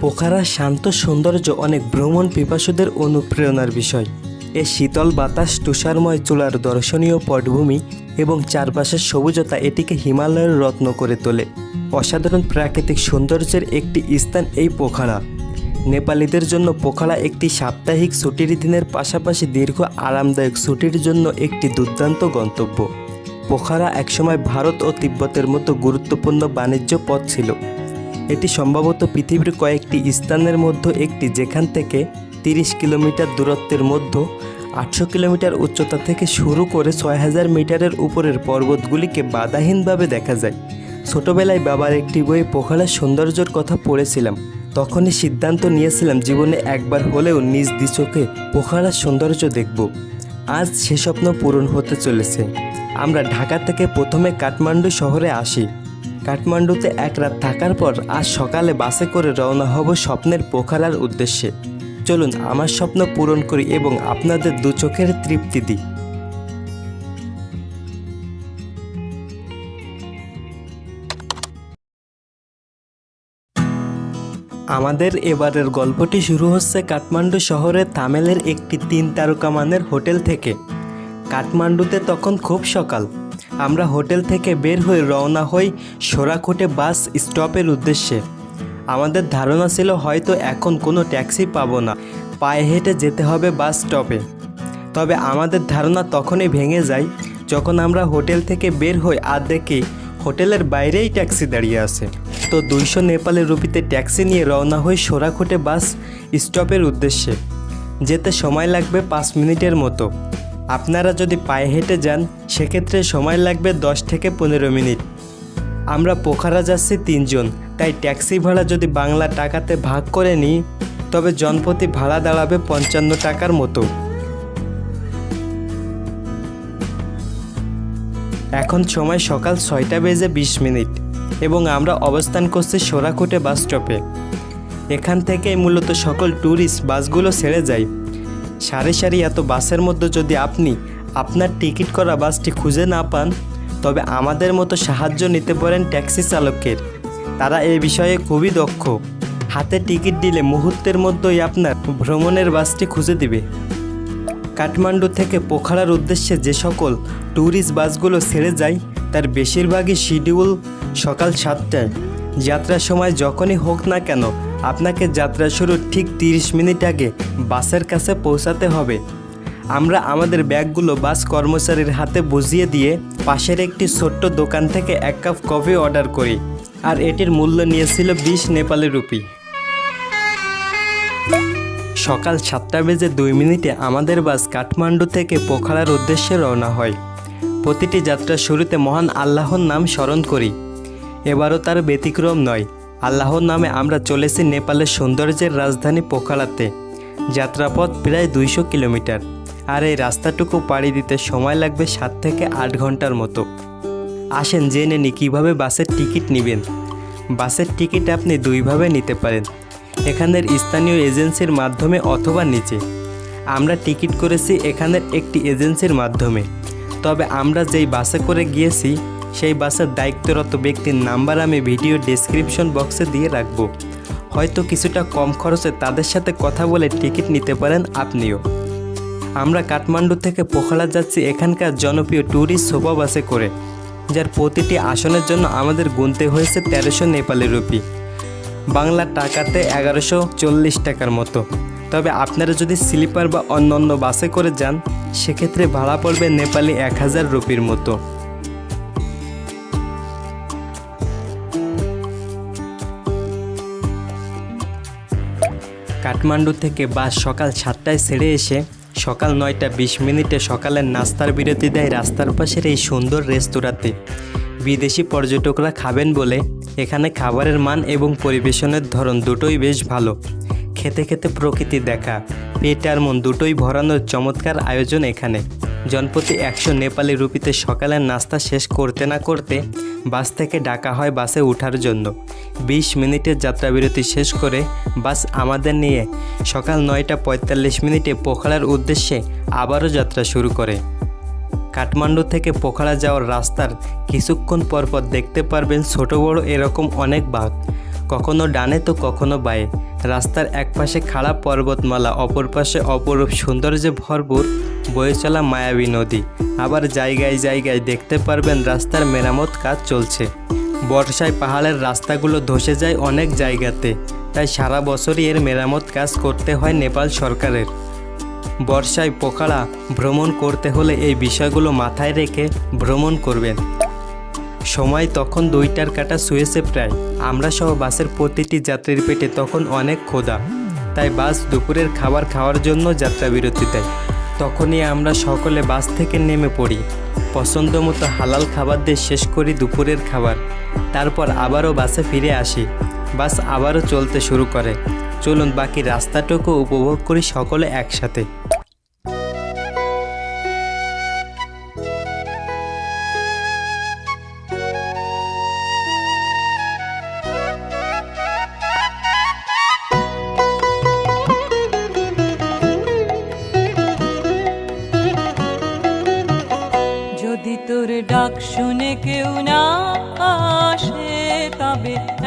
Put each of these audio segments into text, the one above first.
পোখারার শান্ত সৌন্দর্য অনেক ভ্রমণ পিপাসুদের অনুপ্রেরণার বিষয়। এ শীতল বাতাস, তুষারময় চুলার দর্শনীয় পটভূমি এবং চারপাশের সবুজতা এটিকে হিমালয়ের রত্ন করে তোলে। অসাধারণ প্রাকৃতিক সৌন্দর্যের একটি স্থান এই পোখারা। নেপালিদের জন্য পোখারা একটি সাপ্তাহিক ছুটির দিনের পাশাপাশি দীর্ঘ আরামদায়ক ছুটির জন্য একটি দুর্দান্ত গন্তব্য। পোখারা একসময় ভারত ও তিব্বতের মতো গুরুত্বপূর্ণ বাণিজ্য পথ ছিল। এটি সম্ভবত পৃথিবীর কয়েকটি স্থানের মধ্যে একটি, যেখান থেকে তিরিশ কিলোমিটার দূরত্বের মধ্যে আটশো কিলোমিটার উচ্চতা থেকে শুরু করে ছয় হাজার মিটারের উপরের পর্বতগুলিকে বাধাহীনভাবে দেখা যায়। ছোটবেলায় বাবার একটি বইয়ে পোখারার সৌন্দর্যের কথা পড়েছিলাম। তখনই সিদ্ধান্ত নিয়েছিলাম জীবনে একবার হলেও নিজ দিচোখে পোখারার সৌন্দর্য দেখব। আজ সে স্বপ্ন পূরণ হতে চলেছে। আমরা ঢাকা থেকে প্রথমে কাঠমান্ডু শহরে আসি। কাঠমান্ডুতে এক রাত থাকার পর আজ সকালে বাসে করে রওনা হব স্বপ্নের পোখারার উদ্দেশ্যে। চলুন আমার স্বপ্ন পূরণ করি এবং আপনাদের দু চোখের তৃপ্তি দিই। আমাদের এবারের গল্পটি শুরু হচ্ছে কাঠমান্ডু শহরের তামেলের একটি তিন তারকা মানের হোটেল থেকে। কাঠমান্ডুতে তখন খুব সকাল। আমরা হোটেল থেকে বের হয়ে রওনা হই সোরাখুটে বাস স্টপের উদ্দেশ্যে। আমাদের ধারণা ছিল হয়তো এখন কোনো ট্যাক্সি পাবো না, পায়ে হেঁটে যেতে হবে বাস স্টপে। তবে আমাদের ধারণা তখনই ভেঙে যায় যখন আমরা হোটেল থেকে বের হই আর দেখি হোটেলের বাইরেই ট্যাক্সি দাঁড়িয়ে আছে। তো দুইশো নেপালি রুপিতে ট্যাক্সি নিয়ে রওনা হই সোরাখুটে বাস স্টপের উদ্দেশ্যে। যেতে সময় লাগবে পাঁচ মিনিটের মতো। আপনারা যদি পায়ে হেঁটে যান, সেক্ষেত্রে সময় লাগবে দশ থেকে পনেরো মিনিট। আমরা পোখারা যাচ্ছি তিনজন, তাই ট্যাক্সি ভাড়া যদি বাংলা টাকাতে ভাগ করে নিই, তবে জনপ্রতি ভাড়া দাঁড়াবে পঞ্চান্ন টাকার মতো। এখন সময় সকাল ছয়টা বেজে বিশ মিনিট, এবং আমরা অবস্থান করছি সোরাকুটে বাস স্টপে। এখান থেকেই মূলত সকল ট্যুরিস্ট বাসগুলো ছেড়ে যায়। সারি সারি এত বাসের মধ্যে যদি আপনি আপনার টিকিট করা বাসটি খুঁজে না পান, তবে আমাদের মতো সাহায্য নিতে পারেন ট্যাক্সি চালকের। তারা এই বিষয়ে খুবই দক্ষ। হাতে টিকিট দিলে মুহূর্তের মধ্যেই আপনার ভ্রমণের বাসটি খুঁজে দিবে। কাঠমান্ডু থেকে পোখারার উদ্দেশ্যে যে সকল ট্যুরিস্ট বাসগুলো ছেড়ে যায়, তার বেশিরভাগই শিডিউল সকাল সাতটায়। যাত্রার সময় যখনই হোক না কেন আপনাকে যাত্রা শুরুর ঠিক তিরিশ মিনিট আগে বাসের কাছে পৌঁছাতে হবে। আমরা আমাদের ব্যাগগুলো বাস কর্মচারীর হাতে বুঝিয়ে দিয়ে পাশের একটি ছোট্ট দোকান থেকে এক কাপ কফি অর্ডার করি। আর এটির মূল্য নিয়েছিল বিশ নেপালি রুপি। সকাল সাতটা বেজে দুই মিনিটে আমাদের বাস কাঠমান্ডু থেকে পোখারার উদ্দেশ্যে রওনা হয়। প্রতিটি যাত্রার শুরুতে মহান আল্লাহর নাম স্মরণ করি। এবারও তার ব্যতিক্রম নয়। আল্লাহর নামে আমরা চলেছি নেপালের সৌন্দর্যের রাজধানী পোখালাতে। যাত্রাপথ প্রায় দুইশো কিলোমিটার। আর এই রাস্তাটুকু পাড়ি দিতে সময় লাগবে সাত থেকে আট ঘণ্টার মতো। আসেন জেনে নি কীভাবে বাসের টিকিট নেবেন। বাসের টিকিট আপনি দুইভাবে নিতে পারেন। এখানের স্থানীয় এজেন্সির মাধ্যমে অথবা নিচে। আমরা টিকিট করেছি এখানের একটি এজেন্সির মাধ্যমে। তবে আমরা যেই বাসে করে গিয়েছি সেই বাসের দায়িত্বরত ব্যক্তির নাম্বার আমি ভিডিও ডেসক্রিপশন বক্সে দিয়ে রাখব। হয়তো কিছুটা কম খরচে তাদের সাথে কথা বলে টিকিট নিতে পারেন আপনিও। আমরা কাঠমান্ডু থেকে পোখালা যাচ্ছি এখানকার জনপ্রিয় ট্যুরিস্ট সোপা বাসে করে, যার প্রতিটি আসনের জন্য আমাদের গুনতে হয়েছে তেরোশো নেপালি রুপি। বাংলা টাকাতে এগারোশো চল্লিশ টাকার মতো। তবে আপনারা যদি স্লিপার বা অন্য অন্য বাসে করে যান, সেক্ষেত্রে ভাড়া পড়বে নেপালি এক হাজার রুপির মতো। কাঠমান্ডু থেকে বাস সকাল সাতটায় ছেড়ে এসে সকাল নয়টা বিশ মিনিটে সকালের নাস্তার বিরতি দেয় রাস্তার পাশের এই সুন্দর রেস্তোরাঁতে। বিদেশি পর্যটকরা খাবেন বলে এখানে খাবারের মান এবং পরিবেশনের ধরন দুটোই বেশ ভালো। খেতে খেতে প্রকৃতি দেখা। পেট আর মন দুটোই ভরানোর চমৎকার আয়োজন এখানে। জনপ্রতি একশো নেপালি রুপিতে সকালের নাস্তা শেষ করতে না করতে বাস থেকে ডাকা হয় বাসে ওঠার জন্য। বিশ মিনিটের যাত্রাবিরতি শেষ করে বাস আমাদের নিয়ে সকাল নয়টা পঁয়তাল্লিশ মিনিটে পোখারার উদ্দেশ্যে আবারও যাত্রা শুরু করে। কাঠমান্ডু থেকে পোখারা যাওয়ার রাস্তার কিছুক্ষণ পরপর দেখতে পারবেন ছোট বড় এরকম অনেক বাঘ। কখনো ডানে তো কখনো বায়ে। রাস্তার এক পাশে খাড়া পর্বতমালা, অপর পাশে অপরূপ সৌন্দর্যে ভরপুর বয়ে চলা মায়াবী নদী। আবার জায়গায় জায়গায় দেখতে পারবেন রাস্তার মেরামত কাজ চলছে। বর্ষায় পাহাড়ের রাস্তাগুলো ধসে যায় অনেক জায়গাতে। তাই সারা বছরই এর মেরামত কাজ করতে হয় নেপাল সরকারের। বর্ষায় পোখাড়া ভ্রমণ করতে হলে এই বিষয়গুলো মাথায় রেখে ভ্রমণ করবেন। সময় তখন দুইটার কাটা শুয়েছে প্রায়। আমরা সহ বাসের প্রতিটি যাত্রীর পেটে তখন অনেক ক্ষুধা। তাই বাস দুপুরের খাবার খাওয়ার জন্য যাত্রা বিরতি দেয়। তখনই আমরা সকলে বাস থেকে নেমে পড়ি। পছন্দ মতো হালাল খাবার দিয়ে শেষ করি দুপুরের খাবার। তারপর আবারও বাসে ফিরে আসি। বাস আবারও চলতে শুরু করে। চলুন বাকি রাস্তাটুকু উপভোগ করি সকলে একসাথে।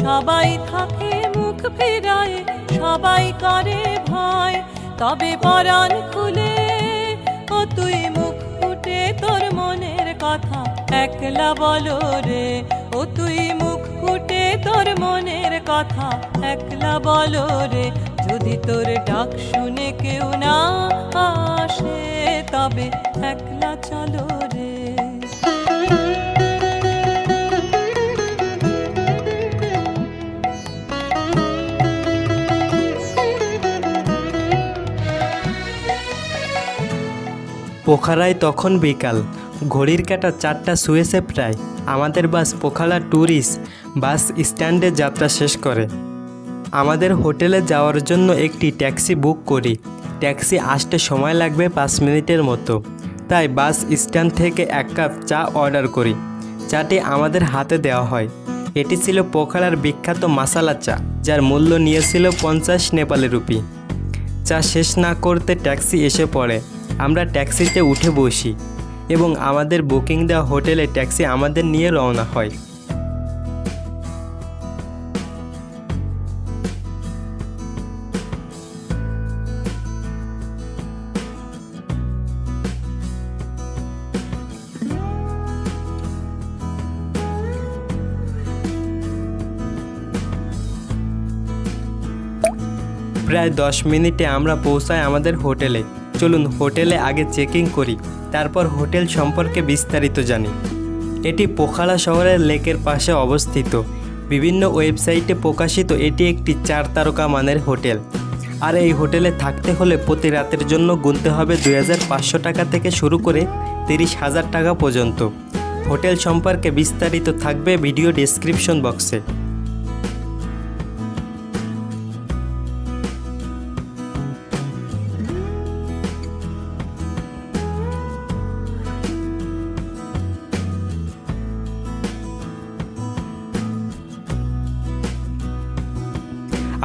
সবাই থাকে মুখ ফেরায়, সবাই করে ভয়। তবে পরাণ খুলে, ও তুই মুখ ফুটে তোর মনের কথা। একলা বলো রে, ও তুই মুখ ফুটে তোর মনের কথা। একলা বলো রে, যদি তোর ডাক শুনে কেউ না আসে, তবে একলা চলো রে। পোখারায় তখন বিকাল। ঘড়ির কাটা চারটা শুয়েছে প্রায়। আমাদের বাস পোখালা ট্যুরিস্ট বাস স্ট্যান্ডে যাত্রা শেষ করে। আমাদের হোটেলে যাওয়ার জন্য একটি ট্যাক্সি বুক করি। ট্যাক্সি আসতে সময় লাগবে পাঁচ মিনিটের মতো। তাই বাস স্ট্যান্ড থেকে এক কাপ চা অর্ডার করি। চাটি আমাদের হাতে দেওয়া হয়। এটি ছিল পোখারার বিখ্যাত মাসালা চা, যার মূল্য নিয়েছিল পঞ্চাশ নেপালি রুপি। চা শেষ না করতে ট্যাক্সি এসে পড়ে। আমরা ট্যাক্সিতে উঠে বসি এবং আমাদের বুকিং দেওয়া হোটেলে ট্যাক্সি আমাদের নিয়ে রওনা হয়। প্রায় দশ মিনিটে আমরা পৌঁছাই আমাদের হোটেলে। চলুন হোটেলে আগে চেকিং করি, তারপর হোটেল সম্পর্কে বিস্তারিত জানি। এটি পোখালা শহরের লেকের পাশে অবস্থিত। বিভিন্ন ওয়েবসাইটে প্রকাশিত এটি একটি চার তারকা মানের হোটেল। আর এই হোটেলে থাকতে হলে প্রতি রাতের জন্য গুনতে হবে দু হাজার পাঁচশো টাকা থেকে শুরু করে তিরিশ হাজার টাকা পর্যন্ত। হোটেল সম্পর্কে বিস্তারিত থাকবে ভিডিও ডেসক্রিপশন বক্সে।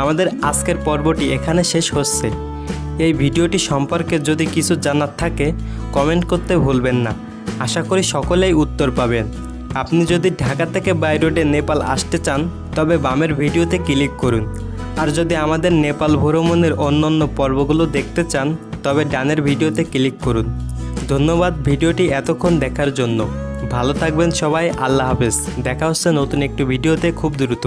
আমাদের আজকের পর্বটি এখানে শেষ হচ্ছে। এই ভিডিওটি সম্পর্কে যদি কিছু জানার থাকে কমেন্ট করতে ভুলবেন না। আশা করি সকলেই উত্তর পাবেন। আপনি যদি ঢাকা থেকে বাই রোডে নেপাল আসতে চান, তবে বামের ভিডিওতে ক্লিক করুন। আর যদি আমাদের নেপাল ভ্রমণের অন্যান্য পর্বগুলো দেখতে চান, তবে ডানের ভিডিওতে ক্লিক করুন। ধন্যবাদ ভিডিওটি এতক্ষণ দেখার জন্য। ভালো থাকবেন সবাই, আল্লাহ হাফেজ। দেখা হচ্ছে নতুন একটি ভিডিওতে খুব দ্রুত।